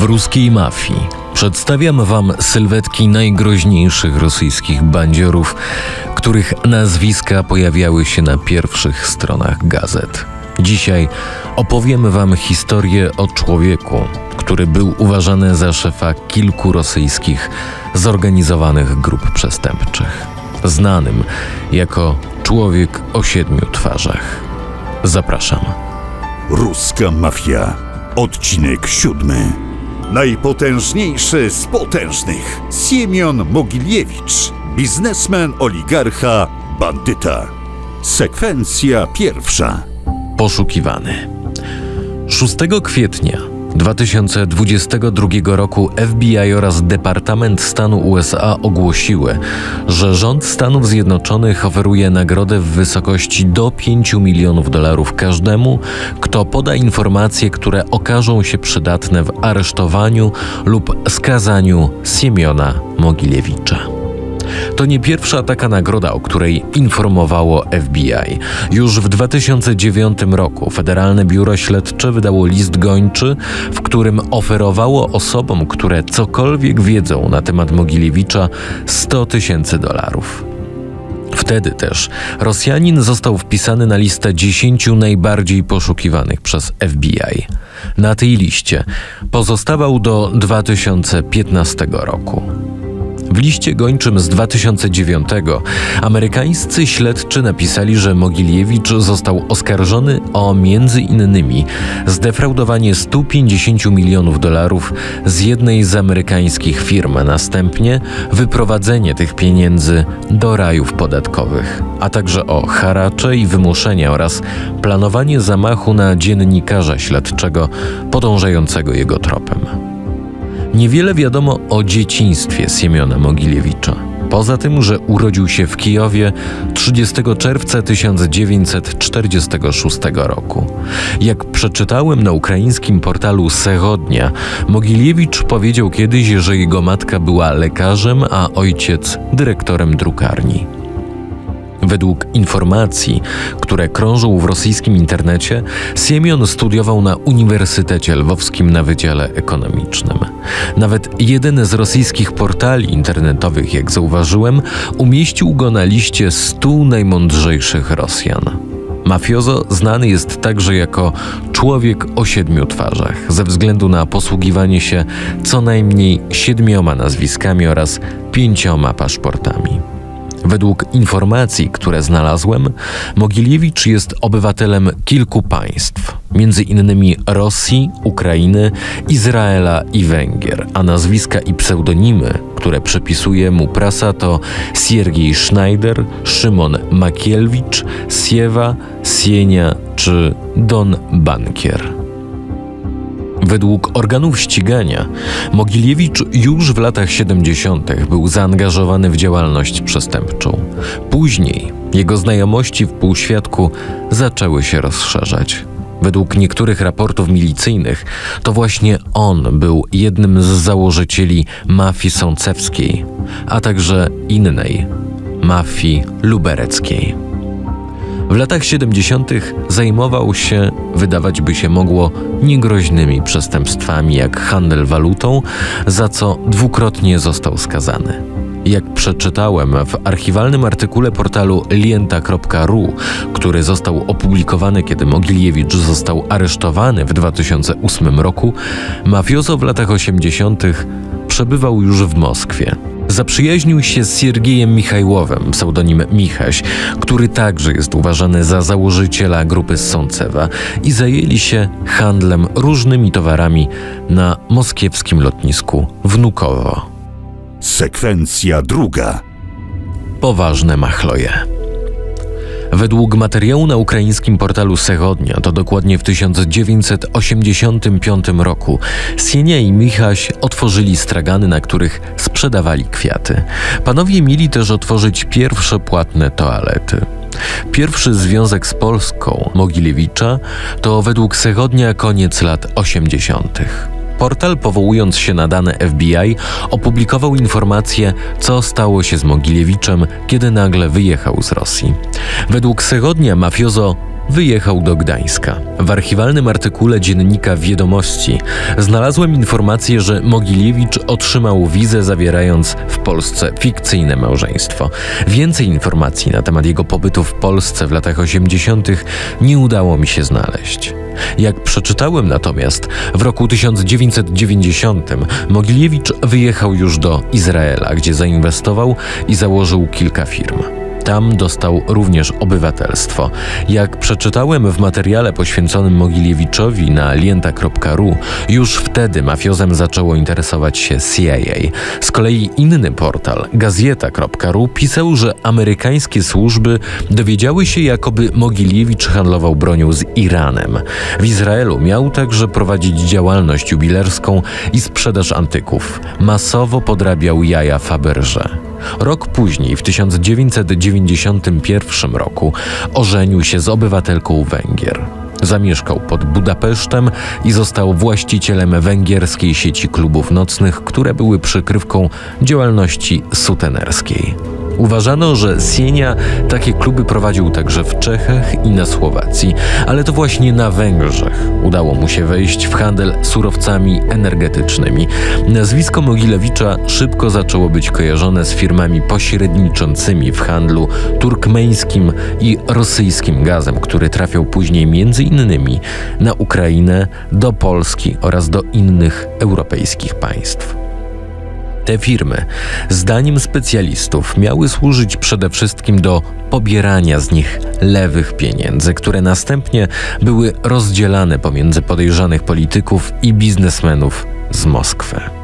W ruskiej mafii przedstawiam wam sylwetki najgroźniejszych rosyjskich bandziorów, których nazwiska pojawiały się na pierwszych stronach gazet. Dzisiaj opowiemy wam historię o człowieku, który był uważany za szefa kilku rosyjskich zorganizowanych grup przestępczych, znanym jako człowiek o siedmiu twarzach. Zapraszam. Ruska mafia. Odcinek siódmy. Najpotężniejszy z potężnych. Siemion Mogiliewicz. Biznesmen, oligarcha, bandyta. Sekwencja pierwsza. Poszukiwany. 6 kwietnia 2022 roku FBI oraz Departament Stanu USA ogłosiły, że rząd Stanów Zjednoczonych oferuje nagrodę w wysokości do 5 milionów dolarów każdemu, kto poda informacje, które okażą się przydatne w aresztowaniu lub skazaniu Siemiona Mogiliewicza. To nie pierwsza taka nagroda, o której informowało FBI. Już w 2009 roku Federalne Biuro Śledcze wydało list gończy, w którym oferowało osobom, które cokolwiek wiedzą na temat Mogiliewicza, 100 tysięcy dolarów. Wtedy też Rosjanin został wpisany na listę 10 najbardziej poszukiwanych przez FBI. Na tej liście pozostawał do 2015 roku. W liście gończym z 2009 amerykańscy śledczy napisali, że Mogiliewicz został oskarżony o między innymi zdefraudowanie 150 milionów dolarów z jednej z amerykańskich firm, następnie wyprowadzenie tych pieniędzy do rajów podatkowych, a także o haracze i wymuszenia oraz planowanie zamachu na dziennikarza śledczego podążającego jego tropem. Niewiele wiadomo o dzieciństwie Siemiona Mogiliewicza. Poza tym, że urodził się w Kijowie 30 czerwca 1946 roku. Jak przeczytałem na ukraińskim portalu Sechodnia, Mogiliewicz powiedział kiedyś, że jego matka była lekarzem, a ojciec dyrektorem drukarni. Według informacji, które krążą w rosyjskim internecie, Siemion studiował na Uniwersytecie Lwowskim na Wydziale Ekonomicznym. Nawet jeden z rosyjskich portali internetowych, jak zauważyłem, umieścił go na liście 100 najmądrzejszych Rosjan. Mafiozo znany jest także jako człowiek o siedmiu twarzach, ze względu na posługiwanie się co najmniej siedmioma nazwiskami oraz pięcioma paszportami. Według informacji, które znalazłem, Mogiliewicz jest obywatelem kilku państw, między innymi Rosji, Ukrainy, Izraela i Węgier, a nazwiska i pseudonimy, które przypisuje mu prasa to Siergiej Schneider, Szymon Makielwicz, Siewa, Sienia czy Don Bankier. Według organów ścigania Mogiliewicz już w latach 70. był zaangażowany w działalność przestępczą. Później jego znajomości w półświadku zaczęły się rozszerzać. Według niektórych raportów milicyjnych to właśnie on był jednym z założycieli mafii sącewskiej, a także innej mafii lubereckiej. W latach 70. zajmował się, wydawać by się mogło, niegroźnymi przestępstwami jak handel walutą, za co dwukrotnie został skazany. Jak przeczytałem w archiwalnym artykule portalu lienta.ru, który został opublikowany, kiedy Mogiliewicz został aresztowany w 2008 roku, mafiozo w latach 80. przebywał już w Moskwie. Zaprzyjaźnił się z Siergiejem Michajłowem, pseudonim Michaś, który także jest uważany za założyciela grupy Sącewa i zajęli się handlem różnymi towarami na moskiewskim lotnisku Wnukowo. Sekwencja druga. Poważne machloje. Według materiału na ukraińskim portalu Sechodnia, to dokładnie w 1985 roku, Sienia i Michaś otworzyli stragany, na których sprzedawali kwiaty. Panowie mieli też otworzyć pierwsze płatne toalety. Pierwszy związek z Polską Mogiliewicza to według Sechodnia koniec lat 80. Portal, powołując się na dane FBI, opublikował informację, co stało się z Mogiliewiczem, kiedy nagle wyjechał z Rosji. Według Segodnia mafiozo wyjechał do Gdańska. W archiwalnym artykule dziennika Wiadomości znalazłem informację, że Mogiliewicz otrzymał wizę zawierając w Polsce fikcyjne małżeństwo. Więcej informacji na temat jego pobytu w Polsce w latach 80. nie udało mi się znaleźć. Jak przeczytałem natomiast, w roku 1990 Mogiliewicz wyjechał już do Izraela, gdzie zainwestował i założył kilka firm. Tam dostał również obywatelstwo. Jak przeczytałem w materiale poświęconym Mogiliewiczowi na lienta.ru, już wtedy mafiozem zaczęło interesować się CIA. Z kolei inny portal, gazeta.ru, pisał, że amerykańskie służby dowiedziały się, jakoby Mogiliewicz handlował bronią z Iranem. W Izraelu miał także prowadzić działalność jubilerską i sprzedaż antyków. Masowo podrabiał jaja Faberże. Rok później, w 1991 roku, ożenił się z obywatelką Węgier. Zamieszkał pod Budapesztem i został właścicielem węgierskiej sieci klubów nocnych, które były przykrywką działalności sutenerskiej. Uważano, że Sienia takie kluby prowadził także w Czechach i na Słowacji, ale to właśnie na Węgrzech udało mu się wejść w handel surowcami energetycznymi. Nazwisko Mogilewicza szybko zaczęło być kojarzone z firmami pośredniczącymi w handlu turkmeńskim i rosyjskim gazem, który trafiał później między innymi na Ukrainę, do Polski oraz do innych europejskich państw. Te firmy, zdaniem specjalistów, miały służyć przede wszystkim do pobierania z nich lewych pieniędzy, które następnie były rozdzielane pomiędzy podejrzanych polityków i biznesmenów z Moskwy.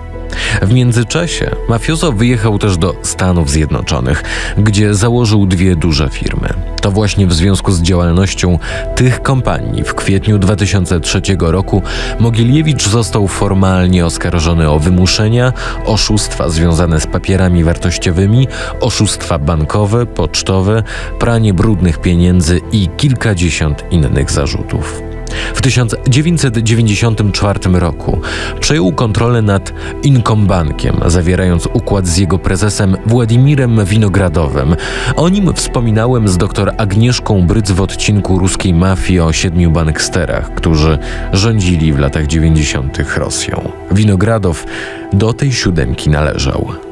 W międzyczasie mafiozo wyjechał też do Stanów Zjednoczonych, gdzie założył dwie duże firmy. To właśnie w związku z działalnością tych kompanii w kwietniu 2003 roku Mogiliewicz został formalnie oskarżony o wymuszenia, oszustwa związane z papierami wartościowymi, oszustwa bankowe, pocztowe, pranie brudnych pieniędzy i kilkadziesiąt innych zarzutów. W 1994 roku przejął kontrolę nad Inkombankiem, zawierając układ z jego prezesem Władimirem Winogradowym. O nim wspominałem z dr Agnieszką Bryc w odcinku ruskiej mafii o siedmiu banksterach, którzy rządzili w latach 90. Rosją. Winogradow do tej siódemki należał.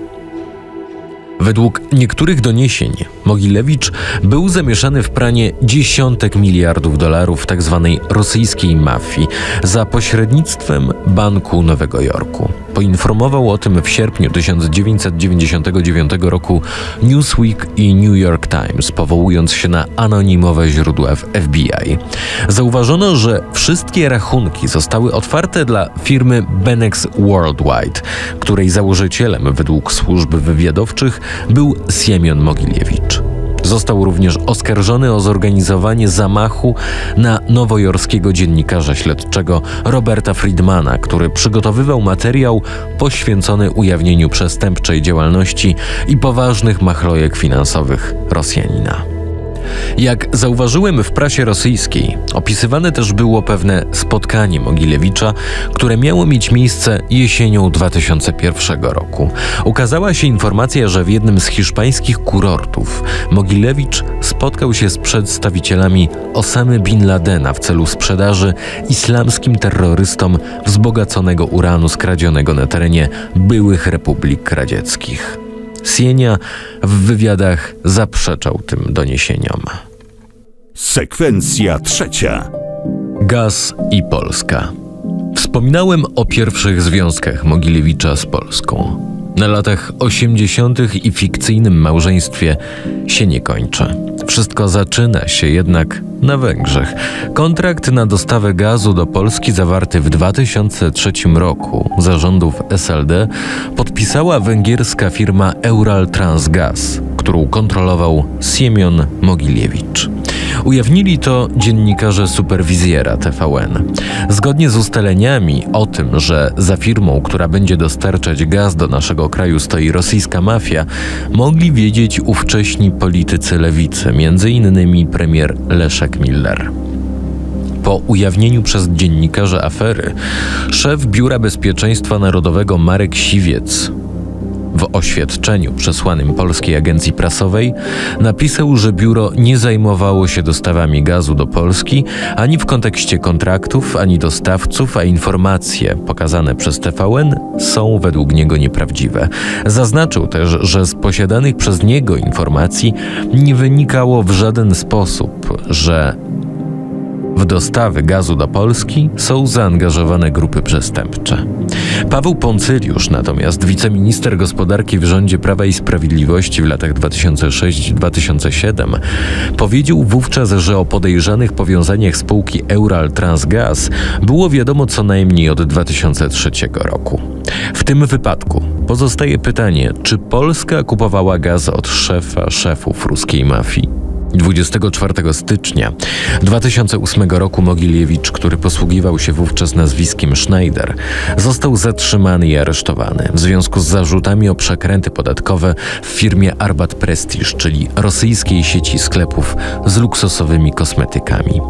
Według niektórych doniesień Mogilewicz był zamieszany w pranie dziesiątek miliardów dolarów tzw. rosyjskiej mafii za pośrednictwem Banku Nowego Jorku. Poinformował o tym w sierpniu 1999 roku Newsweek i New York Times, powołując się na anonimowe źródła w FBI. Zauważono, że wszystkie rachunki zostały otwarte dla firmy Benex Worldwide, której założycielem według służb wywiadowczych był Siemion Mogiliewicz. Został również oskarżony o zorganizowanie zamachu na nowojorskiego dziennikarza śledczego Roberta Friedmana, który przygotowywał materiał poświęcony ujawnieniu przestępczej działalności i poważnych machlojek finansowych Rosjanina. Jak zauważyłem w prasie rosyjskiej, opisywane też było pewne spotkanie Mogilewicza, które miało mieć miejsce jesienią 2001 roku. Ukazała się informacja, że w jednym z hiszpańskich kurortów Mogilewicz spotkał się z przedstawicielami Osamy Bin Ladena w celu sprzedaży islamskim terrorystom wzbogaconego uranu skradzionego na terenie byłych republik radzieckich. Sienia w wywiadach zaprzeczał tym doniesieniom. Sekwencja trzecia. Gaz i Polska. Wspominałem o pierwszych związkach Mogilewicza z Polską. Na latach 80. i fikcyjnym małżeństwie się nie kończy. Wszystko zaczyna się jednak na Węgrzech. Kontrakt na dostawę gazu do Polski zawarty w 2003 roku zarządów SLD podpisała węgierska firma Eural Transgas, którą kontrolował Siemion Mogiliewicz. Ujawnili to dziennikarze superwizjera TVN. Zgodnie z ustaleniami o tym, że za firmą, która będzie dostarczać gaz do naszego kraju stoi rosyjska mafia, mogli wiedzieć ówcześni politycy lewicy, innymi premier Leszek Miller. Po ujawnieniu przez dziennikarzy afery, szef Biura Bezpieczeństwa Narodowego Marek Siwiec W oświadczeniu przesłanym polskiej agencji prasowej napisał, że biuro nie zajmowało się dostawami gazu do Polski ani w kontekście kontraktów, ani dostawców, a informacje pokazane przez TVN są według niego nieprawdziwe. Zaznaczył też, że z posiadanych przez niego informacji nie wynikało w żaden sposób, że w dostawy gazu do Polski są zaangażowane grupy przestępcze. Paweł Poncyliusz, natomiast wiceminister gospodarki w rządzie Prawa i Sprawiedliwości w latach 2006-2007, powiedział wówczas, że o podejrzanych powiązaniach spółki Eural Transgas było wiadomo co najmniej od 2003 roku. W tym wypadku pozostaje pytanie, czy Polska kupowała gaz od szefa szefów ruskiej mafii? 24 stycznia 2008 roku Mogiliewicz, który posługiwał się wówczas nazwiskiem Schneider, został zatrzymany i aresztowany w związku z zarzutami o przekręty podatkowe w firmie Arbat Prestige, czyli rosyjskiej sieci sklepów z luksusowymi kosmetykami.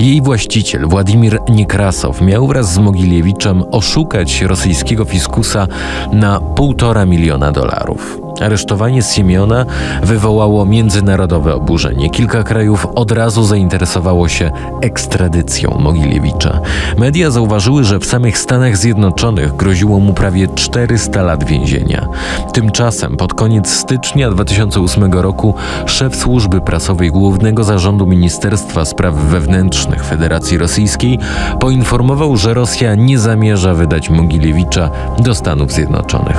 Jej właściciel Władimir Niekrasow miał wraz z Mogiliewiczem oszukać rosyjskiego fiskusa na 1,5 miliona dolarów. Aresztowanie Siemiona wywołało międzynarodowe oburzenie. Kilka krajów od razu zainteresowało się ekstradycją Mogilewicha. Media zauważyły, że w samych Stanach Zjednoczonych groziło mu prawie 400 lat więzienia. Tymczasem pod koniec stycznia 2008 roku szef służby prasowej Głównego Zarządu Ministerstwa Spraw Wewnętrznych Federacji Rosyjskiej poinformował, że Rosja nie zamierza wydać Mogilewicza do Stanów Zjednoczonych.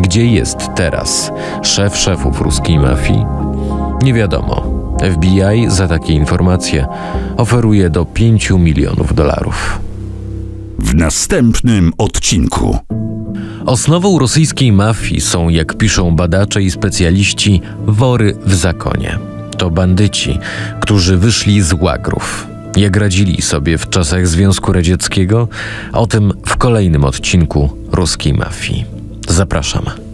Gdzie jest teraz szef szefów ruskiej mafii? Nie wiadomo. FBI za takie informacje oferuje do 5 milionów dolarów. W następnym odcinku. Osnową rosyjskiej mafii są, jak piszą badacze i specjaliści, wory w zakonie. To bandyci, którzy wyszli z łagrów. Jak radzili sobie w czasach Związku Radzieckiego, o tym w kolejnym odcinku ruskiej mafii. Zapraszam.